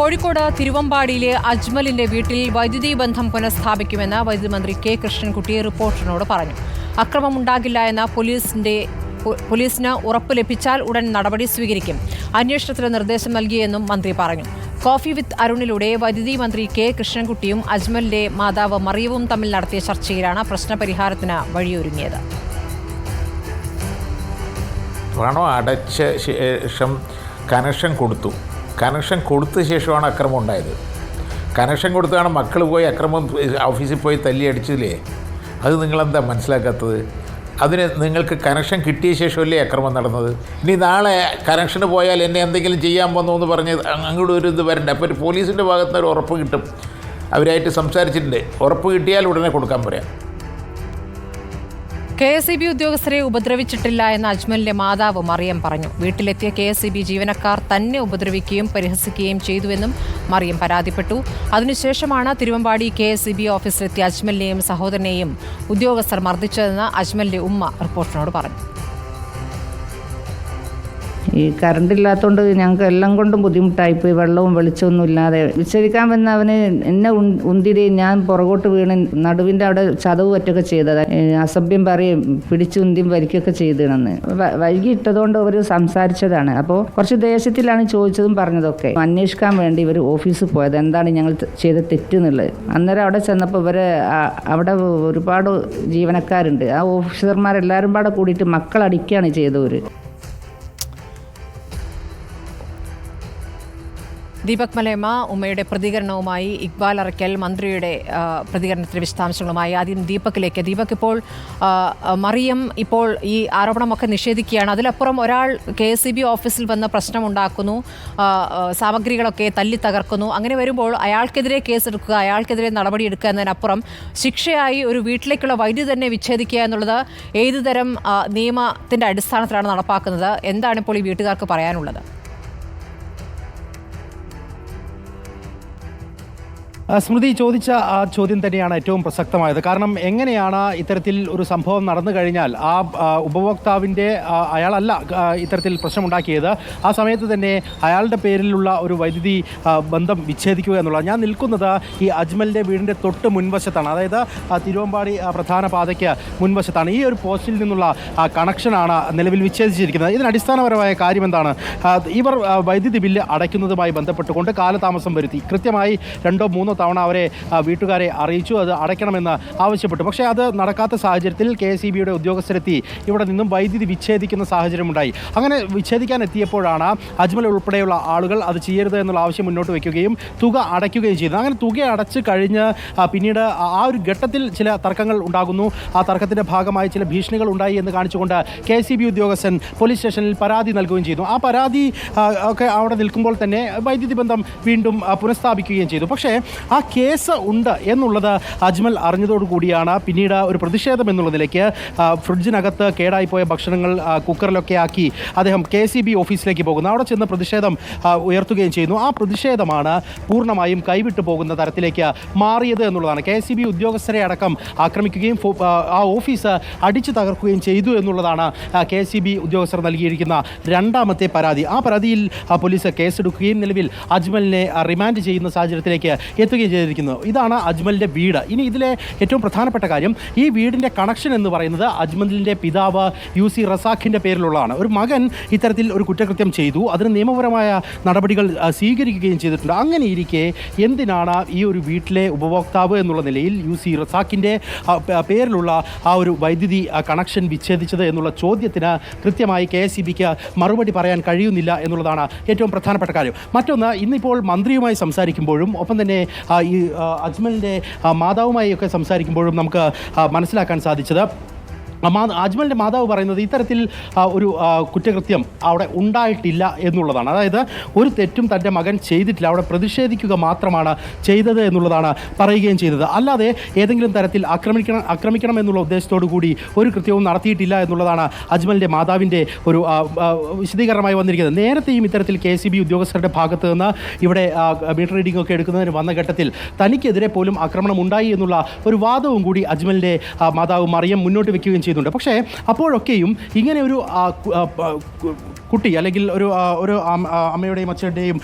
കോഴിക്കോട് തിരുവമ്പാടിയിലെ അജ്മലിന്റെ വീട്ടിൽ വൈദ്യുതി ബന്ധം പുനഃസ്ഥാപിക്കുമെന്ന് വൈദ്യുതി മന്ത്രി കെ കൃഷ്ണൻകുട്ടി റിപ്പോർട്ടറിനോട് പറഞ്ഞു. അക്രമം ഉണ്ടാകില്ല എന്ന പോലീസിന്റെ പോലീസിന് ഉറപ്പ് ലഭിച്ചാൽ ഉടൻ നടപടി സ്വീകരിക്കും. അന്വേഷണത്തിന് നിർദ്ദേശം നൽകിയെന്നും മന്ത്രി പറഞ്ഞു. കോഫി വിത്ത് അരുണിലൂടെ വൈദ്യുതി മന്ത്രി കെ കൃഷ്ണൻകുട്ടിയും അജ്മലിന്റെ മാതാവ് മറിയവും തമ്മിൽ നടത്തിയ ചർച്ചയിലാണ് പ്രശ്നപരിഹാരത്തിന് വഴിയൊരുങ്ങിയത്. അടച്ച ശേഷം കണക്ഷൻ കൊടുത്തു. കണക്ഷൻ കൊടുത്ത ശേഷമാണ് അക്രമം ഉണ്ടായത്. കണക്ഷൻ കൊടുത്താണ് മക്കൾ പോയി അക്രമം ഓഫീസിൽ പോയി തല്ലി അടിച്ചില്ലേ അത് നിങ്ങളെന്താ മനസ്സിലാക്കാത്തത്? അതിന് നിങ്ങൾക്ക് കണക്ഷൻ കിട്ടിയ ശേഷമല്ലേ അക്രമം നടന്നത്? ഇനി നാളെ കണക്ഷന് പോയാൽ എന്നെ എന്തെങ്കിലും ചെയ്യാൻ വന്നു എന്ന് പറഞ്ഞ് അങ്ങോട്ട് ഒരു ഇത് വരണ്ട. അപ്പോൾ ഒരു പോലീസിന്റെ ഭാഗത്തുനിന്ന് ഒരു ഉറപ്പ് കിട്ടും. അവരായിട്ട് സംസാരിച്ചിട്ടുണ്ട്. ഉറപ്പ് കിട്ടിയാൽ ഉടനെ കൊടുക്കാൻ പറയാം. കെ എസ് ഇ ബി ഉദ്യോഗസ്ഥരെ ഉപദ്രവിച്ചിട്ടില്ല എന്ന് അജ്മലിന്റെ മാതാവ് മറിയം പറഞ്ഞു. വീട്ടിലെത്തിയ കെ എസ് ഇ ബി ജീവനക്കാർ തന്നെ ഉപദ്രവിക്കുകയും പരിഹസിക്കുകയും ചെയ്തുവെന്നും മറിയം പരാതിപ്പെട്ടു. അതിനുശേഷമാണ് Thiruvambady K S E B ഓഫീസിലെത്തിയ അജ്മലിനെയും സഹോദരനെയും ഉദ്യോഗസ്ഥർ മർദ്ദിച്ചതെന്ന് അജ്മലിന്റെ ഉമ്മ റിപ്പോർട്ടിനോട് പറഞ്ഞു. ഈ കറണ്ട് ഇല്ലാത്തതുകൊണ്ട് ഞങ്ങൾക്ക് എല്ലാം കൊണ്ടും ബുദ്ധിമുട്ടായിപ്പോയി. വെള്ളവും വെളിച്ചമൊന്നും ഇല്ലാതെ. വിച്ഛേദിക്കാൻ വന്ന അവന് എന്നെ ഉന്തിരി ഞാൻ പുറകോട്ട് വീണ് നടുവിന്റെ അവിടെ ചതവ് പറ്റൊക്കെ ചെയ്തത്. അസഭ്യം പറയും പിടിച്ചു ഉന്തിയും വരിക്കൊക്കെ ചെയ്തിടന്ന് വൈകി ഇട്ടതുകൊണ്ട് അവർ സംസാരിച്ചതാണ്. അപ്പോൾ കുറച്ച് ദേശത്തിലാണ് ചോദിച്ചതും പറഞ്ഞതൊക്കെ. അന്വേഷിക്കാൻ വേണ്ടി ഇവർ ഓഫീസിൽ പോയത്. എന്താണ് ഞങ്ങൾ ചെയ്ത തെറ്റെന്നുള്ളത് അന്നേരം അവിടെ ചെന്നപ്പോൾ ഇവരെ അവിടെ ഒരുപാട് ജീവനക്കാരുണ്ട്. ആ ഓഫീസർമാരെല്ലാവരും പാടെ കൂടിയിട്ട് മക്കളടിക്കുകയാണ് ചെയ്തവർ ദീപക് മലേമ ഉമ്മയുടെ പ്രതികരണവുമായി ഇക്ബാൽ അറക്കൽ മന്ത്രിയുടെ പ്രതികരണത്തിന്റെ വിശദാംശങ്ങളുമായി ആദ്യം ദീപക്കിലേക്ക് ദീപക് ഇപ്പോൾ മറിയം ഇപ്പോൾ ഈ ആരോപണമൊക്കെ നിഷേധിക്കുകയാണ്. അതിലപ്പുറം ഒരാൾ കെ എസ് ബി ഓഫീസിൽ വന്ന് പ്രശ്നമുണ്ടാക്കുന്നു സാമഗ്രികളൊക്കെ തല്ലി തകർക്കുന്നു. അങ്ങനെ വരുമ്പോൾ അയാൾക്കെതിരെ കേസെടുക്കുക അയാൾക്കെതിരെ നടപടിയെടുക്കുക എന്നതിനപ്പുറം ശിക്ഷയായി ഒരു വീട്ടിലേക്കുള്ള വൈദ്യുതി തന്നെ വിച്ഛേദിക്കുക എന്നുള്ളത് ഏതുതരം നിയമത്തിന്റെ അടിസ്ഥാനത്തിലാണ് നടപ്പാക്കുന്നത്? എന്താണ് ഇപ്പോൾ ഈ വീട്ടുകാർക്ക് പറയാനുള്ളത്? സ്മൃതി ചോദിച്ച ആ ചോദ്യം തന്നെയാണ് ഏറ്റവും പ്രസക്തമായത്. കാരണം എങ്ങനെയാണ് ഇത്തരത്തിൽ ഒരു സംഭവം നടന്നു കഴിഞ്ഞാൽ ആ ഉപഭോക്താവിന്റെ അയാളല്ല ഇത്തരത്തിൽ പ്രശ്നമുണ്ടാക്കിയത്. ആ സമയത്ത് തന്നെ അയാളുടെ പേരിലുള്ള ഒരു വൈദ്യുതി ബന്ധം വിച്ഛേദിക്കുക എന്നുള്ളത് ഞാൻ നിൽക്കുന്നത് ഈ അജ്മലിന്റെ വീടിന്റെ തൊട്ട് മുൻവശത്താണ്. അതായത് തിരുവമ്പാടി പ്രധാന പാതയ്ക്ക് മുൻവശത്താണ്. ഈ ഒരു പോസ്റ്റിൽ നിന്നുള്ള കണക്ഷനാണ് നിലവിൽ വിച്ഛേദിച്ചിരിക്കുന്നത്. ഇതിന് അടിസ്ഥാനപരമായ കാര്യം എന്താണ്? ഇവർ വൈദ്യുതി ബില്ല് അടയ്ക്കുന്നതുമായി ബന്ധപ്പെട്ടുകൊണ്ട് കാലതാമസം വരുത്തി. കൃത്യമായി രണ്ടോ മൂന്നോ തവണ അവരെ വീട്ടുകാരെ അറിയിച്ചു അത് അടയ്ക്കണമെന്ന് ആവശ്യപ്പെട്ടു. പക്ഷേ അത് നടക്കാത്ത സാഹചര്യത്തിൽ കെ എസ് ബിയുടെ ഉദ്യോഗസ്ഥരെത്തി ഇവിടെ നിന്നും വൈദ്യുതി വിച്ഛേദിക്കുന്ന സാഹചര്യമുണ്ടായി. അങ്ങനെ വിച്ഛേദിക്കാൻ എത്തിയപ്പോഴാണ് അജ്മൽ ഉൾപ്പെടെയുള്ള ആളുകൾ അത് ചെയ്യരുത് എന്നുള്ള ആവശ്യം മുന്നോട്ട് വയ്ക്കുകയും തുക അടയ്ക്കുകയും ചെയ്തു അങ്ങനെ തുക അടച്ച് കഴിഞ്ഞ് പിന്നീട് ആ ഒരു ഘട്ടത്തിൽ ചില തർക്കങ്ങൾ ഉണ്ടാകുന്നു. ആ തർക്കത്തിന്റെ ഭാഗമായി ചില ഭീഷണികൾ ഉണ്ടായി എന്ന് കാണിച്ചുകൊണ്ട് കെ സി ബി ഉദ്യോഗസ്ഥൻ പോലീസ് സ്റ്റേഷനിൽ പരാതി നൽകുകയും ചെയ്തു. ആ പരാതി ഒക്കെ അവിടെ നിൽക്കുമ്പോൾ തന്നെ വൈദ്യുതി ബന്ധം വീണ്ടും പുനഃസ്ഥാപിക്കുകയും ചെയ്തു. പക്ഷേ ആ കേസ് ഉണ്ട് എന്നുള്ളത് അജ്മൽ അറിഞ്ഞതോടുകൂടിയാണ് പിന്നീട് ഒരു പ്രതിഷേധം എന്നുള്ള നിലയ്ക്ക് ഫ്രിഡ്ജിനകത്ത് കേടായിപ്പോയ ഭക്ഷണങ്ങൾ കുക്കറിലൊക്കെ ആക്കി അദ്ദേഹം കെ സി ബി ഓഫീസിലേക്ക് പോകുന്നു. അവിടെ ചെന്ന് പ്രതിഷേധം ഉയർത്തുകയും ചെയ്യുന്നു. ആ പ്രതിഷേധമാണ് പൂർണമായും കൈവിട്ടു പോകുന്ന തരത്തിലേക്ക് മാറിയത് എന്നുള്ളതാണ്. കെ സി ബി ഉദ്യോഗസ്ഥരെ അടക്കം ആക്രമിക്കുകയും ആ, ഓഫീസ് അടിച്ചു തകർക്കുകയും ചെയ്തു എന്നുള്ളതാണ് കെ സി ബി ഉദ്യോഗസ്ഥർ നൽകിയിരിക്കുന്ന രണ്ടാമത്തെ പരാതി. ആ പരാതിയിൽ പോലീസ് കേസെടുക്കുകയും നിലവിൽ അജ്മലിനെ റിമാൻഡ് ചെയ്യുന്ന സാഹചര്യത്തിലേക്ക് എത്തുകയും ചെയ്തിരിക്കുന്നു. ഇതാണ് അജ്മലിന്റെ വീട്. ഇനി ഇതിലെ ഏറ്റവും പ്രധാനപ്പെട്ട കാര്യം ഈ വീടിന്റെ കണക്ഷൻ എന്ന് പറയുന്നത് അജ്മലിന്റെ പിതാവ് യു സി റസാഖിന്റെ പേരിലുള്ളതാണ്. ഒരു മകൻ ഇത്തരത്തിൽ ഒരു കുറ്റകൃത്യം ചെയ്തു. അതിന് നിയമപരമായ നടപടികൾ സ്വീകരിക്കുകയും ചെയ്തിട്ടുണ്ട്. അങ്ങനെ ഇരിക്കെ എന്തിനാണ് ഈ ഒരു വീട്ടിലെ ഉപഭോക്താവ് എന്നുള്ള നിലയിൽ യു സി റസാഖിന്റെ പേരിലുള്ള ആ ഒരു വൈദ്യുതി കണക്ഷൻ വിച്ഛേദിച്ചത് എന്നുള്ള ചോദ്യത്തിന് കൃത്യമായി കെ എസ് മറുപടി പറയാൻ കഴിയുന്നില്ല എന്നുള്ളതാണ് ഏറ്റവും പ്രധാനപ്പെട്ട കാര്യം. മറ്റൊന്ന് ഇന്നിപ്പോൾ മന്ത്രിയുമായി സംസാരിക്കുമ്പോഴും ഒപ്പം തന്നെ ഈ അജ്മലിന്റെ മാതാവുമായി ഒക്കെ സംസാരിക്കുമ്പോഴും നമുക്ക് മനസ്സിലാക്കാൻ സാധിച്ചത്. അജ്മലിന്റെ മാതാവ് പറയുന്നത് ഇത്തരത്തിൽ ഒരു കുറ്റകൃത്യം അവിടെ ഉണ്ടായിട്ടില്ല എന്നുള്ളതാണ്. അതായത് ഒരു തെറ്റും തന്റെ മകൻ ചെയ്തിട്ടില്ല. അവിടെ പ്രതിഷേധിക്കുക മാത്രമാണ് ചെയ്തത് എന്നുള്ളതാണ് പറയുകയും ചെയ്തത്. അല്ലാതെ ഏതെങ്കിലും തരത്തിൽ ആക്രമിക്കണം ആക്രമിക്കണം എന്നുള്ള ഉദ്ദേശത്തോടു കൂടി ഒരു കൃത്യവും നടത്തിയിട്ടില്ല എന്നുള്ളതാണ് അജ്മലിന്റെ മാതാവിന്റെ ഒരു വിശദീകരണമായി വന്നിരിക്കുന്നത്. നേരത്തെയും ഇത്തരത്തിൽ കെ സി ബി ഉദ്യോഗസ്ഥരുടെ ഭാഗത്ത് നിന്ന് ഇവിടെ മീറ്റർ റീഡിംഗ് ഒക്കെ എടുക്കുന്നതിന് വന്ന ഘട്ടത്തിൽ തനിക്കെതിരെ പോലും ആക്രമണം ഉണ്ടായി എന്നുള്ള ഒരു വാദവും കൂടി അജ്മലിന്റെ മാതാവ് മറിയം മുന്നോട്ട് വെക്കുകയും ചെയ്യുന്നുണ്ട് പക്ഷേ അപ്പോഴൊക്കെയും ഇങ്ങനെ ഒരു കുട്ടി അല്ലെങ്കിൽ ഒരു ഒരു അമ്മയുടെയും അച്ഛന്റെയും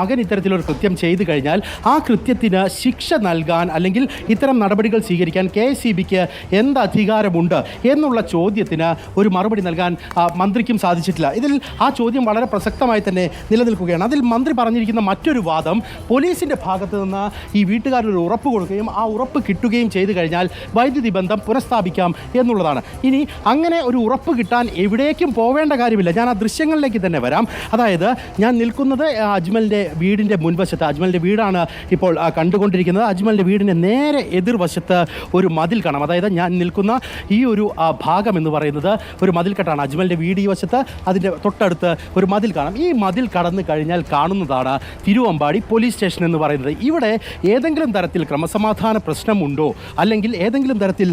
മകൻ ഇത്തരത്തിലൊരു കൃത്യം ചെയ്തു കഴിഞ്ഞാൽ ആ കൃത്യത്തിന് ശിക്ഷ നൽകാൻ അല്ലെങ്കിൽ ഇത്തരം നടപടികൾ സ്വീകരിക്കാൻ കെ എസ് സി ബിക്ക് എന്ത് അധികാരമുണ്ട് എന്നുള്ള ചോദ്യത്തിന് ഒരു മറുപടി നൽകാൻ മന്ത്രിക്കും സാധിച്ചിട്ടില്ല. ഇതിൽ ആ ചോദ്യം വളരെ പ്രസക്തമായി തന്നെ നിലനിൽക്കുകയാണ്. അതിൽ മന്ത്രി പറഞ്ഞിരിക്കുന്ന മറ്റൊരു വാദം പോലീസിന്റെ ഭാഗത്ത് നിന്ന് ഈ വീട്ടുകാരൊരു ഉറപ്പ് കൊടുക്കുകയും ആ ഉറപ്പ് കിട്ടുകയും ചെയ്തു കഴിഞ്ഞാൽ വൈദ്യുതി ബന്ധം പുനഃസ്ഥാപിക്കാം എന്നുള്ളതാണ്. ഇനി അങ്ങനെ ഒരു ഉറപ്പ് കിട്ടാൻ എവിടേക്കും പോവേണ്ട കാര്യമില്ല. ഞാൻ ആ ദൃശ്യങ്ങളിലേക്ക് തന്നെ വരാം. അതായത് ഞാൻ നിൽക്കുന്നത് അജ്മലിന്റെ വീടിന്റെ മുൻവശത്ത്. അജ്മലിന്റെ വീടാണ് ഇപ്പോൾ കണ്ടുകൊണ്ടിരിക്കുന്നത്. അജ്മലിന്റെ വീടിന്റെ നേരെ എതിർവശത്ത് ഒരു മതിൽ കാണാം. അതായത് ഞാൻ നിൽക്കുന്ന ഈ ഒരു ഭാഗം എന്ന് പറയുന്നത് ഒരു മതിൽക്കെട്ടാണ് അജ്മലിന്റെ വീട് ഈ വശത്ത് അതിന്റെ തൊട്ടടുത്ത് ഒരു മതിൽ കാണാം. ഈ മതിൽ കടന്നു കഴിഞ്ഞാൽ കാണുന്നതാണ് തിരുവമ്പാടി പോലീസ് സ്റ്റേഷൻ എന്ന് പറയുന്നത്. ഇവിടെ ഏതെങ്കിലും തരത്തിൽ ക്രമസമാധാന പ്രശ്നമുണ്ടോ? അല്ലെങ്കിൽ ഏതെങ്കിലും തരത്തിൽ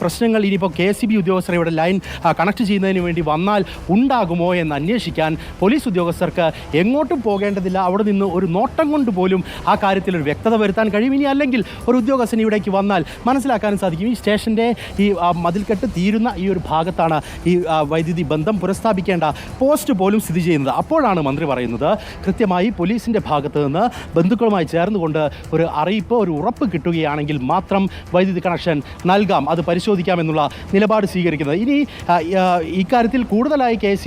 പ്രശ്നങ്ങൾ ഇനിയിപ്പോൾ കെ എസ് ബി ഉദ്യോഗസ്ഥർ ഇവിടെ ലൈൻ കണക്ട് ചെയ്യുന്നതിന് വേണ്ടി വന്നാൽ ഉണ്ടാകുമോ എന്ന് അന്വേഷിക്കാൻ പോലീസ് ഉദ്യോഗസ്ഥർക്ക് എങ്ങോട്ടും പോകേണ്ടതില്ല. അവിടെ നിന്ന് ഒരു നോട്ടം കൊണ്ട് പോലും ആ കാര്യത്തിൽ ഒരു വ്യക്തത വരുത്താൻ കഴിയും. ഇനി അല്ലെങ്കിൽ ഒരു ഉദ്യോഗസ്ഥൻ ഇവിടേക്ക് വന്നാൽ മനസ്സിലാക്കാനും സാധിക്കും. ഈ സ്റ്റേഷന്റെ ഈ മതിൽക്കെട്ട് തീരുന്ന ഈ ഒരു ഭാഗത്താണ് ഈ വൈദ്യുതി ബന്ധം പുനഃസ്ഥാപിക്കേണ്ട പോസ്റ്റ് പോലും സ്ഥിതി ചെയ്യുന്നത്. അപ്പോഴാണ് മന്ത്രി പറയുന്നത് കൃത്യമായി പോലീസിന്റെ ഭാഗത്ത് നിന്ന് ബന്ധുക്കളുമായി ചേർന്നുകൊണ്ട് ഒരു അറിയിപ്പ് ഒരു ഉറപ്പ് കിട്ടുകയാണെങ്കിൽ മാത്രം വൈദ്യുതി കണക്ഷൻ നൽകാം. അത് പരിശോധിക്കാമെന്നുള്ള നിലപാട് സ്വീകരിക്കുന്നത്. ഇനി ഇക്കാര്യത്തിൽ കൂടുതലായി കെ എസ്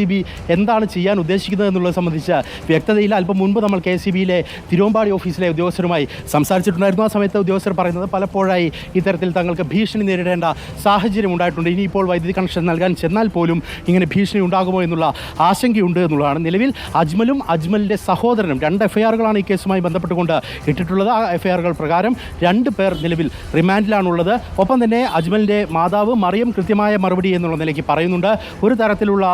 എന്താണ് ചെയ്യാൻ ഉദ്ദേശിക്കുന്നത് എന്നുള്ളത് സംബന്ധിച്ച് വ്യക്തതയില്ല. അല്പം മുൻപ് നമ്മൾ കെ സി ബിയിലെ തിരുവമ്പാടി ഓഫീസിലെ ഉദ്യോഗസ്ഥരുമായി സംസാരിച്ചിട്ടുണ്ടായിരുന്നു. ആ സമയത്ത് ഉദ്യോഗസ്ഥർ പറയുന്നത് പലപ്പോഴായി ഇത്തരത്തിൽ തങ്ങൾക്ക് ഭീഷണി നേരിടേണ്ട സാഹചര്യം ഉണ്ടായിട്ടുണ്ട്. ഇനിയിപ്പോൾ വൈദ്യുതി കണക്ഷൻ നൽകാൻ ചെന്നാൽ പോലും ഇങ്ങനെ ഭീഷണി ഉണ്ടാകുമോ എന്നുള്ള ആശങ്കയുണ്ട് എന്നുള്ളതാണ്. നിലവിൽ അജ്മലും അജ്മലിന്റെ സഹോദരനും രണ്ട് എഫ്ഐആറുകളാണ് ഈ കേസുമായി ബന്ധപ്പെട്ടുകൊണ്ട് ഇട്ടിട്ടുള്ളത്. ആ എഫ്ഐആറുകൾ പ്രകാരം രണ്ട് പേർ നിലവിൽ റിമാൻഡിലാണുള്ളത്. ഒപ്പം തന്നെ അജ്മലിന്റെ മാതാവ് മറിയം കൃത്യമായ മറുപടി എന്നുള്ള നിലയ്ക്ക് പറയുന്നുണ്ട്. ഒരു തരത്തിലുള്ള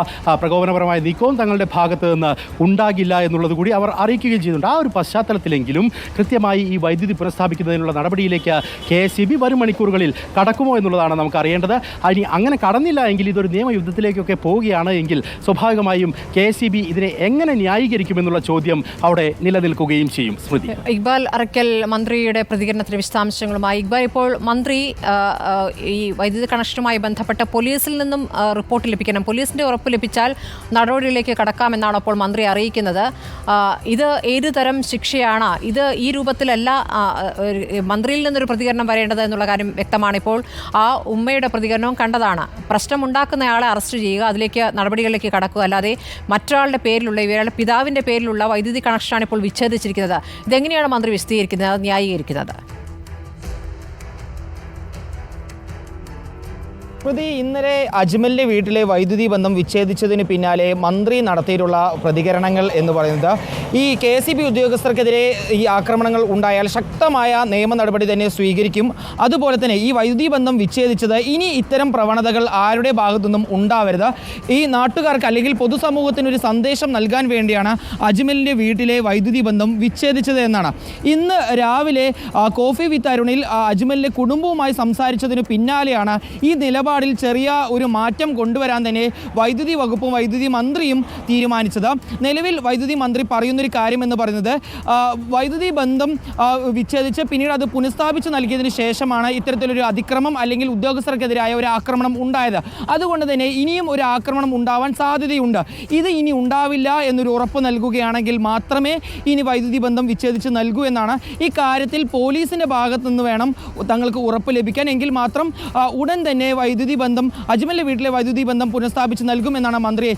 പ്രകോപനപരമായ നീക്കവും തങ്ങളുടെ ഭാഗത്ത് നിന്ന് ഉണ്ടാകില്ല എന്നുള്ളത് കൂടി അവർ അറിയിക്കുകയും ചെയ്യുന്നുണ്ട് ആ ഒരു പശ്ചാത്തലത്തിലെങ്കിലും കൃത്യമായി ഈ വൈദ്യുതി പുനഃസ്ഥാപിക്കുന്നതിനുള്ള നടപടിയിലേക്ക് കെ എസ് ഇ ബി വരും മണിക്കൂറുകളിൽ കടക്കുമോ എന്നുള്ളതാണ് നമുക്ക് അറിയേണ്ടത്. ഇനി അങ്ങനെ കടന്നില്ല എങ്കിൽ ഇതൊരു നിയമയുദ്ധത്തിലേക്കൊക്കെ പോവുകയാണ് എങ്കിൽ സ്വാഭാവികമായും കെ എസ് ഇ ബി ഇതിനെ എങ്ങനെ ന്യായീകരിക്കുമെന്നുള്ള ചോദ്യം അവിടെ നിലനിൽക്കുകയും ചെയ്യും. സ്മൃതി. ഇക്ബാൽ അറക്കൽ മന്ത്രിയുടെ പ്രതികരണത്തിന് വിശദാംശങ്ങളുമായി. ഇക്ബാൽ ഇപ്പോൾ മന്ത്രി ഈ വൈദ്യുതി കണക്ഷനുമായി ബന്ധപ്പെട്ട പോലീസിൽ നിന്നും റിപ്പോർട്ട് ലഭിക്കണം. പോലീസിന്റെ ഉറപ്പ് ലഭിച്ചാൽ നടപടിയിലേക്ക് കടക്കാമെന്നാണ് അപ്പോൾ മന്ത്രി അറിയിക്കുന്നത്. ഇത് ഏത് തരം ശിക്ഷയാണ്? ഇത് ഈ രൂപത്തിലല്ല മന്ത്രിയിൽ നിന്നൊരു പ്രതികരണം വരേണ്ടത് എന്നുള്ള കാര്യം വ്യക്തമാണ്. ഇപ്പോൾ ആ ഉമ്മയുടെ പ്രതികരണവും കണ്ടതാണ്. പ്രശ്നമുണ്ടാക്കുന്നയാളെ അറസ്റ്റ് ചെയ്യുക അതിലേക്ക് നടപടികളിലേക്ക് കടക്കുക അല്ലാതെ മറ്റൊരാളുടെ പേരിലുള്ള ഇവരുടെ പിതാവിന്റെ പേരിലുള്ള വൈദ്യുതി കണക്ഷനാണ് ഇപ്പോൾ വിച്ഛേദിച്ചിരിക്കുന്നത്. ഇതെങ്ങനെയാണ് മന്ത്രി വിശദീകരിക്കുന്നത്? ന്യായീകരിക്കുന്നത്. സ്മൃതി ഇന്നലെ അജ്മലിന്റെ വീട്ടിലെ വൈദ്യുതി ബന്ധം വിച്ഛേദിച്ചതിന് പിന്നാലെ മന്ത്രി നടത്തിയിട്ടുള്ള പ്രതികരണങ്ങൾ എന്ന് പറയുന്നത്. ഈ കെ സി ബി ഉദ്യോഗസ്ഥർക്കെതിരെ ഈ ആക്രമണങ്ങൾ ഉണ്ടായാൽ ശക്തമായ നിയമ നടപടി തന്നെ സ്വീകരിക്കും. അതുപോലെ തന്നെ ഈ വൈദ്യുതി ബന്ധം വിച്ഛേദിച്ചത് ഇനി ഇത്തരം പ്രവണതകൾ ആരുടെ ഭാഗത്തുനിന്നും ഉണ്ടാവരുത്? ഈ നാട്ടുകാർക്ക് അല്ലെങ്കിൽ പൊതുസമൂഹത്തിന് ഒരു സന്ദേശം നൽകാൻ വേണ്ടിയാണ് അജ്മലിന്റെ വീട്ടിലെ വൈദ്യുതി ബന്ധം വിച്ഛേദിച്ചത് എന്നാണ്. ഇന്ന് രാവിലെ കോഫി വിത്ത് അരുണിൽ അജ്മലിന്റെ കുടുംബവുമായി സംസാരിച്ചതിന് പിന്നാലെയാണ് ഈ നിലപാടിൽ ചെറിയ ഒരു മാറ്റം കൊണ്ടുവരാൻ തന്നെ വൈദ്യുതി വകുപ്പും വൈദ്യുതി മന്ത്രിയും തീരുമാനിച്ചത്. നിലവിൽ വൈദ്യുതി മന്ത്രി പറയുന്നൊരു കാര്യം എന്ന് പറയുന്നത് വൈദ്യുതി ബന്ധം വിച്ഛേദിച്ച് പിന്നീട് അത് പുനഃസ്ഥാപിച്ച് നൽകിയതിന് ശേഷമാണ് ഇത്തരത്തിലൊരു അതിക്രമം അല്ലെങ്കിൽ ഉദ്യോഗസ്ഥർക്കെതിരായ ഒരു ആക്രമണം ഉണ്ടായത്. അതുകൊണ്ട് തന്നെ ഇനിയും ഒരു ആക്രമണം ഉണ്ടാവാൻ സാധ്യതയുണ്ട്. ഇത് ഇനി ഉണ്ടാവില്ല എന്നൊരു ഉറപ്പ് നൽകുകയാണെങ്കിൽ മാത്രമേ ഇനി വൈദ്യുതി ബന്ധം വിച്ഛേദിച്ച് നൽകൂ എന്നാണ് ഈ കാര്യത്തിൽ പോലീസിന്റെ ഭാഗത്തുനിന്ന് വേണം തങ്ങൾക്ക് ഉറപ്പ് ലഭിക്കാൻ. എങ്കിൽ മാത്രം ഉടൻ തന്നെ വൈദ്യുതി ബന്ധം അജ്മലിന്റെ വീട്ടിലെ വൈദ്യുതി ബന്ധം പുനഃസ്ഥാപിച്ച് നൽകുമെന്നാണ് മന്ത്രി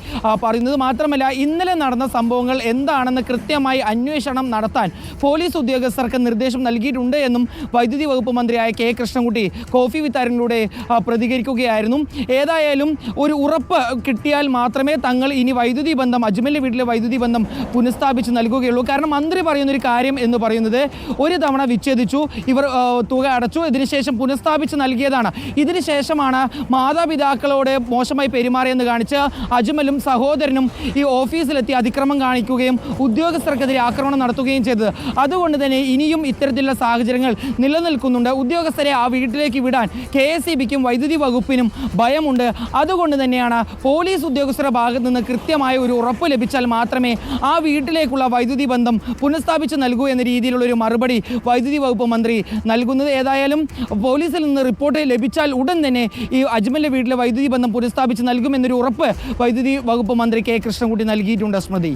പറയുന്നത്. മാത്രമല്ല ഇന്നലെ നടന്ന സംഭവങ്ങൾ എന്താണെന്ന് കൃത്യമായി അന്വേഷണം നടത്താൻ പോലീസ് ഉദ്യോഗസ്ഥർക്ക് നിർദ്ദേശം നൽകിയിട്ടുണ്ട് എന്നും വൈദ്യുതി വകുപ്പ് മന്ത്രിയായ കെ കൃഷ്ണൻകുട്ടി കോഫി വിത്താരനിലൂടെ പ്രതികരിക്കുകയായിരുന്നു. ഏതായാലും ഒരു ഉറപ്പ് കിട്ടിയാൽ മാത്രമേ തങ്ങൾ ഇനി വൈദ്യുതി ബന്ധം അജ്മലിന്റെ വീട്ടിലെ വൈദ്യുതി ബന്ധം പുനഃസ്ഥാപിച്ച് നൽകുകയുള്ളൂ. കാരണം മന്ത്രി പറയുന്നൊരു കാര്യം എന്ന് പറയുന്നത് ഒരു തവണ വിച്ഛേദിച്ചു ഇവർ തുക അടച്ചു ഇതിനുശേഷം പുനഃസ്ഥാപിച്ച് നൽകിയതാണ്. ഇതിന് ശേഷമാണ് മാതാപിതാക്കളോട് മോശമായി പെരുമാറിയെന്ന് കാണിച്ച് അജ്മലും സഹോദരനും ഈ ഓഫീസിലെത്തി അതിക്രമം കാണിക്കുകയും ഉദ്യോഗസ്ഥർക്കെതിരെ ആക്രമണം നടത്തുകയും ചെയ്തത്. അതുകൊണ്ട് തന്നെ ഇനിയും ഇത്തരത്തിലുള്ള സാഹചര്യങ്ങൾ നിലനിൽക്കുന്നുണ്ട്. ഉദ്യോഗസ്ഥരെ ആ വീട്ടിലേക്ക് വിടാൻ കെ എസ് വൈദ്യുതി വകുപ്പിനും ഭയമുണ്ട്. അതുകൊണ്ട് തന്നെയാണ് പോലീസ് ഉദ്യോഗസ്ഥരുടെ ഭാഗത്ത് നിന്ന് കൃത്യമായ ഒരു ഉറപ്പ് ലഭിച്ചാൽ മാത്രമേ ആ വീട്ടിലേക്കുള്ള വൈദ്യുതി ബന്ധം പുനഃസ്ഥാപിച്ച് നൽകൂ എന്ന രീതിയിലുള്ള ഒരു മറുപടി വൈദ്യുതി വകുപ്പ് മന്ത്രി നൽകുന്നത്. ഏതായാലും പോലീസിൽ നിന്ന് റിപ്പോർട്ട് ലഭിച്ചാൽ ഉടൻ തന്നെ ഈ അജ്മലിന്റെ വീട്ടിലെ വൈദ്യുതി ബന്ധം പുനഃസ്ഥാപിച്ച് നൽകുമെന്നൊരു ഉറപ്പ് വൈദ്യുതി വകുപ്പ് മന്ത്രി കെ കൃഷ്ണൻകുട്ടി നൽകിയിട്ടുണ്ട് സ്മൃതി.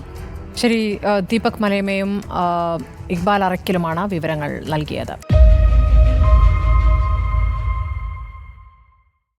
ശരി ദീപക് മലയമയും ഇക്ബാൽ അറക്കിലുമാണ് വിവരങ്ങൾ നൽകിയത്.